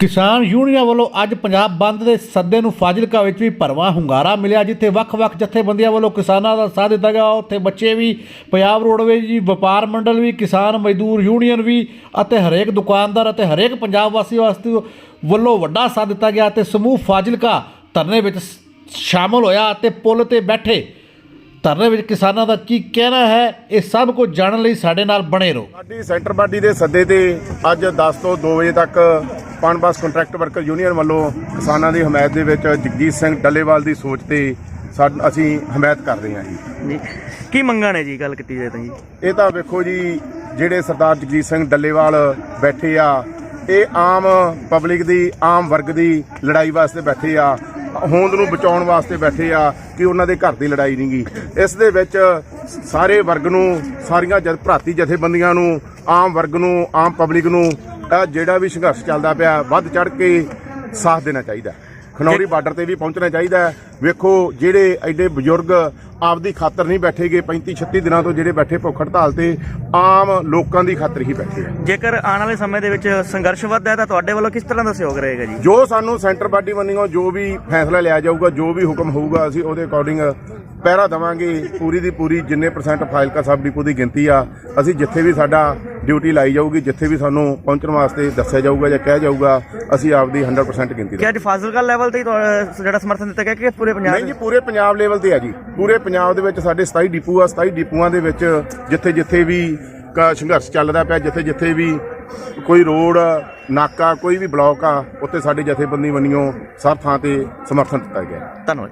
ਕਿਸਾਨ ਯੂਨੀਅਨ ਵੱਲੋਂ ਅੱਜ ਪੰਜਾਬ ਬੰਦ ਦੇ ਸੱਦੇ ਨੂੰ ਫਾਜ਼ਿਲਕਾ ਵਿੱਚ ਵੀ ਭਰਵਾਂ ਹੁੰਗਾਰਾ ਮਿਲਿਆ, ਜਿੱਥੇ ਵੱਖ-ਵੱਖ ਜਥੇਬੰਦੀਆਂ ਵੱਲੋਂ ਕਿਸਾਨਾਂ ਦਾ ਸਾਥ ਦਿੱਤਾ ਗਿਆ। ਉੱਥੇ ਬੱਚੇ ਵੀ, ਪੰਜਾਬ ਰੋਡਵੇਜ਼ ਜੀ ਵਪਾਰ ਮੰਡਲ ਵੀ, ਕਿਸਾਨ ਮਜ਼ਦੂਰ ਯੂਨੀਅਨ ਵੀ ਅਤੇ ਹਰੇਕ ਦੁਕਾਨਦਾਰ ਅਤੇ ਹਰੇਕ ਪੰਜਾਬ ਵਾਸੀ ਵਾਸਤੇ ਵੱਲੋਂ ਵੱਡਾ ਸਾਥ ਦਿੱਤਾ ਗਿਆ ਤੇ ਸਮੂਹ ਫਾਜ਼ਿਲਕਾ ਧਰਨੇ ਵਿੱਚ ਸ਼ਾਮਲ ਹੋਇਆ ਅਤੇ ਪੁਲ ਤੇ ਬੈਠੇ। ਧਰਨੇ ਵਿੱਚ ਕਿਸਾਨਾਂ ਦਾ ਕੀ ਕਹਿਣਾ ਹੈ, ਇਹ ਸਭ ਕੁਝ ਜਾਣਨ ਲਈ ਸਾਡੇ ਨਾਲ ਬਣੇ ਰਹੋ। ਸਾਡੀ ਸੈਂਟਰ ਬਾਡੀ ਦੇ ਸੱਦੇ ਤੇ ਅੱਜ 10 ਤੋਂ 2 ਵਜੇ ਤੱਕ ਪਨਬਸ ਕੰਟਰੈਕਟ ਵਰਕਰ ਯੂਨੀਅਨ ਵੱਲੋਂ ਕਿਸਾਨਾਂ ਦੀ ਹਮਾਇਤ ਦੇ ਵਿੱਚ ਜਗਜੀਤ ਸਿੰਘ ਡੱਲੇਵਾਲ ਦੀ ਸੋਚ ਤੇ ਸਾਡ- ਅਸੀਂ ਹਮਾਇਤ ਕਰ ਰਹੇ ਹਾਂ ਜੀ। ਜੀ। ਕੀ ਮੰਗਾਂ ਨੇ ਜੀ ਗੱਲ ਕੀਤੀ ਜਾਏ ਤਾਂ ਜੀ? ਇਹ ਤਾਂ ਵੇਖੋ ਜੀ ਜਿਹੜੇ ਸਰਦਾਰ ਜਗਜੀਤ ਸਿੰਘ ਡੱਲੇਵਾਲ ਬੈਠੇ ਆ ਇਹ ਆਮ ਪਬਲਿਕ ਦੀ ਆਮ ਵਰਗ ਦੀ ਲੜਾਈ ਵਾਸਤੇ ਬੈਠੇ ਆ ਹੋਂਦ ਨੂੰ ਬਚਾਉਣ ਵਾਸਤੇ ਬੈਠੇ ਆ ਕਿ ਉਹਨਾਂ ਦੇ ਘਰ ਦੀ ਲੜਾਈ ਨਹੀਂਗੀ ਇਸ ਦੇ ਵਿੱਚ ਸਾਰੇ ਵਰਗ ਨੂੰ ਸਾਰੀਆਂ ਜਥ ਭਰਾਤੀ ਜਥੇਬੰਦੀਆਂ ਨੂੰ ਆਮ ਵਰਗ ਨੂੰ ਆਮ ਪਬਲਿਕ ਨੂੰ ਜਿਹੜਾ ਵੀ ਸੰਘਰਸ਼ ਚੱਲਦਾ ਪਿਆ ਵੱਧ ਚੜ ਕੇ ਸਾਥ ਦੇਣਾ ਚਾਹੀਦਾ ਖਨੌਰੀ ਬਾਰਡਰ ਤੇ ਵੀ ਪਹੁੰਚਣਾ ਚਾਹੀਦਾ। ਵੇਖੋ ਜਿਹੜੇ ਐਡੇ ਬਜ਼ੁਰਗ ਆਪਦੀ ਖਾਤਰ ਨਹੀਂ ਬੈਠੇਗੇ 35 36 ਦਿਨਾਂ ਤੋਂ ਜਿਹੜੇ ਬੈਠੇ ਭੁੱਖ ਹੜਤਾਲ ਤੇ ਆਮ ਲੋਕਾਂ ਦੀ ਖਾਤਰ ਹੀ ਬੈਠੇ ਆ। ਜੇਕਰ ਆਉਣ ਵਾਲੇ ਸਮੇਂ ਦੇ ਵਿੱਚ ਸੰਘਰਸ਼ ਵੱਧਦਾ ਹੈ ਤਾਂ ਤੁਹਾਡੇ ਵੱਲੋਂ ਕਿਸ ਤਰ੍ਹਾਂ ਦਾ ਸਹਿਯੋਗ ਰਹੇਗਾ ਜੀ? ਜੋ ਸਾਨੂੰ ਸੈਂਟਰ ਪਾਰਟੀ ਵੱਲੋਂ ਜੋ ਵੀ ਫੈਸਲਾ ਲਿਆ ਜਾਊਗਾ ਜੋ ਵੀ ਹੁਕਮ ਹੋਊਗਾ ਅਸੀਂ ਉਹਦੇ ਅਕੋਰਡਿੰਗ ਪਹਿਰਾ ਦਵਾਂਗੇ। ਪੂਰੀ ਦੀ ਪੂਰੀ ਜਿੰਨੇ ਪਰਸੈਂਟ ਫਾਈਲਕਾ ਸਬ ਡਿਪੂ ਦੀ ਗਿਣਤੀ ਆ ਅਸੀਂ ਜਿੱਥੇ ਵੀ ਸਾਡਾ ਡਿਊਟੀ ਲਾਈ ਜਾਊਗੀ ਜਿੱਥੇ ਵੀ ਸਾਨੂੰ ਪਹੁੰਚਣ ਵਾਸਤੇ ਦੱਸਿਆ ਜਾਊਗਾ ਜਾਂ ਕਿਹਾ ਜਾਊਗਾ ਅਸੀਂ ਆਪਦੀ 100% ਗਿਣਤੀ ਕਿ ਅੱਜ ਫਾਜ਼ਿਲਕਾ ਲੈਵਲ ਤੇ ਹੀ ਤੁਹਾਡਾ ਜਿਹੜਾ ਸਮਰਥਨ ਦਿੱਤਾ ਗਿਆ ਕਿ ਪੂਰੇ ਪੰਜਾਬ ਨਹੀਂ ਜੀ ਪੂਰੇ ਪੰਜਾਬ ਲੈਵਲ ਤੇ ਆ ਜੀ। ਪੂਰੇ ਪੰਜਾਬ ਦੇ ਵਿੱਚ ਸਾਡੇ 27 ਡਿਪੂ ਆ 27 ਡਿਪੂਆਂ ਦੇ ਵਿੱਚ ਜਿੱਥੇ ਜਿੱਥੇ ਵੀ ਕ- ਸੰਘਰਸ਼ ਚੱਲ ਰਿਹਾ ਪਿਆ ਜਿੱਥੇ ਜਿੱਥੇ ਵੀ ਕੋਈ ਰੋਡ ਨਾਕਾ ਕੋਈ ਵੀ ਬਲਾਕ ਆ ਉੱਥੇ ਸਾਡੇ ਜਥੇਬੰਦੀ ਵੱਲੋਂ ਸਭ ਥਾਂ ਤੇ ਸਮਰਥਨ ਦਿੱਤਾ ਗਿਆ। ਧੰਨਵਾਦ।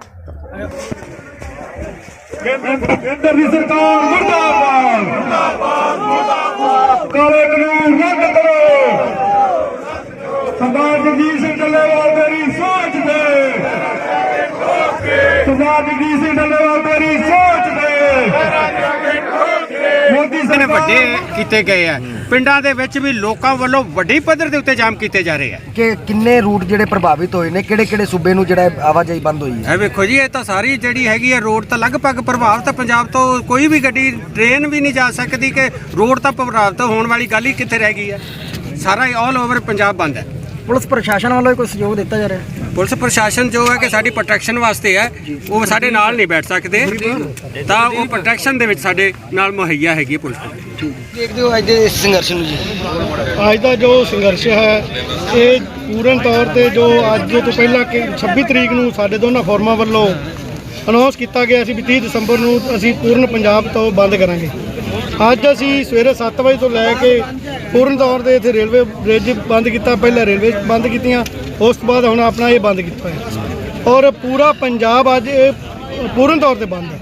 ਕੇਂਦਰ ਦੀ ਸਰਕਾਰ ਸਰਦਾਰ ਜਗਜੀਤ ਸਿੰਘ ਡੱਲੇਵਾਲ ਤੇਰੀ ਸੋਚ ਦੇ ਸਰਦਾਰ ਜਗਜੀਤ ਸਿੰਘ ਡੱਲੇਵਾਲ ਤੇਰੀ ਸੋਚ ਦੇ ਮੋਦੀ ਨੇ ਸਰਕਾਰ ਵੱਡੇ ਕੀਤੇ ਗਏ ਆ। ਪਿੰਡਾਂ ਦੇ ਵਿੱਚ ਵੀ ਲੋਕਾਂ ਵੱਲੋਂ ਵੱਡੀ ਪੱਧਰ ਦੇ ਉੱਤੇ ਜਾਮ ਕੀਤੇ ਜਾ ਰਹੇ ਆ। ਕਿ ਕਿੰਨੇ ਰੂਟ ਜਿਹੜੇ ਪ੍ਰਭਾਵਿਤ ਹੋਏ ਨੇ ਕਿਹੜੇ ਕਿਹੜੇ ਸੂਬੇ ਨੂੰ ਜਿਹੜਾ ਆਵਾਜਾਈ ਬੰਦ ਹੋਈ ਹੈ? ਇਹ ਵੇਖੋ ਜੀ ਇਹ ਤਾਂ ਸਾਰੀ ਜਿਹੜੀ ਹੈਗੀ ਆ ਰੋਡ ਤਾਂ ਲਗਭਗ ਪ੍ਰਭਾਵਿਤ। ਪੰਜਾਬ ਤੋਂ ਕੋਈ ਵੀ ਗੱਡੀ ਟ੍ਰੇਨ ਵੀ ਨਹੀਂ ਜਾ ਸਕਦੀ ਕਿ ਰੋਡ ਤਾਂ ਪ੍ਰਭਾਵਿਤ ਹੋਣ ਵਾਲੀ ਗੱਲ ਹੀ ਕਿੱਥੇ ਰਹਿ ਗਈ ਆ। ਸਾਰਾ ਆਲ ਓਵਰ ਪੰਜਾਬ ਬੰਦ ਹੈ ਪੁਲਿਸ ਪ੍ਰਸ਼ਾਸਨ ਵੱਲੋਂ ਕੋਈ ਸਹਿਯੋਗ ਦਿੱਤਾ ਜਾ ਰਿਹਾ ਪੁਲਿਸ ਪ੍ਰਸ਼ਾਸਨ ਜੋ ਹੈ ਕਿ ਸਾਡੀ ਪ੍ਰੋਟੈਕਸ਼ਨ ਵਾਸਤੇ ਹੈ ਉਹ ਸਾਡੇ ਨਾਲ ਨਹੀਂ ਬੈਠ ਸਕਦੇ। ਤਾਂ ਉਹ ਪ੍ਰੋਟੈਕਸ਼ਨ ਦੇ ਵਿੱਚ ਸਾਡੇ ਨਾਲ ਮੁਹੱਈਆ ਹੈਗੀ ਹੈ ਪੁਲਿਸ ਦੇਖਦੇ ਹੋ ਅੱਜ ਦੇ ਇਸ ਸੰਘਰਸ਼ ਨੂੰ ਜੀ। ਅੱਜ ਦਾ ਜੋ ਸੰਘਰਸ਼ ਹੈ ਇਹ ਪੂਰਨ ਤੌਰ ਤੇ ਜੋ ਅੱਜ ਤੋਂ ਪਹਿਲਾਂ ਕਿ 26 ਤਰੀਕ ਨੂੰ ਸਾਡੇ ਦੋਨਾਂ ਫੋਰਮਾਂ ਵੱਲੋਂ ਅਨਾਉਂਸ ਕੀਤਾ ਗਿਆ ਸੀ ਵੀ 30 ਦਸੰਬਰ ਨੂੰ ਅਸੀਂ ਪੂਰਨ ਪੰਜਾਬ ਤੋਂ ਬੰਦ ਕਰਾਂਗੇ। ਅੱਜ ਅਸੀਂ ਸਵੇਰੇ 7 ਵਜੇ ਤੋਂ ਲੈ ਕੇ ਪੂਰਨ ਤੌਰ ਤੇ ਇੱਥੇ ਰੇਲਵੇ ਬ੍ਰਿਜ ਬੰਦ ਕੀਤਾ ਪਹਿਲਾਂ ਰੇਲਵੇ ਬੰਦ ਕੀਤੀਆਂ ਉਸ ਤੋਂ ਬਾਅਦ ਹੁਣ ਆਪਣਾ ਇਹ ਬੰਦ ਕੀਤਾ ਹੈ ਔਰ ਪੂਰਾ ਪੰਜਾਬ ਅੱਜ ਇਹ ਪੂਰਨ ਤੌਰ ਤੇ ਬੰਦ ਹੈ।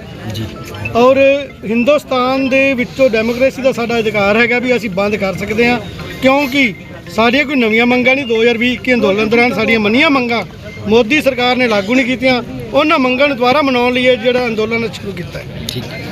ਔਰ ਹਿੰਦੁਸਤਾਨ ਦੇ ਵਿੱਚੋਂ ਡੈਮੋਕ੍ਰੇਸੀ ਦਾ ਸਾਡਾ ਅਧਿਕਾਰ ਹੈਗਾ ਵੀ ਅਸੀਂ ਬੰਦ ਕਰ ਸਕਦੇ ਹਾਂ ਕਿਉਂਕਿ ਸਾਡੀਆਂ ਕੋਈ ਨਵੀਆਂ ਮੰਗਾਂ ਨਹੀਂ 2020 21 ਅੰਦੋਲਨ ਦੌਰਾਨ ਸਾਡੀਆਂ ਮੰਨੀਆਂ ਮੰਗਾਂ ਮੋਦੀ ਸਰਕਾਰ ਨੇ ਲਾਗੂ ਨਹੀਂ ਕੀਤੀਆਂ ਉਹਨਾਂ ਮੰਗਾਂ ਨੂੰ ਦੁਬਾਰਾ ਮਨਾਉਣ ਲਈ ਇਹ ਜਿਹੜਾ ਅੰਦੋਲਨ ਸ਼ੁਰੂ ਕੀਤਾ ਹੈ।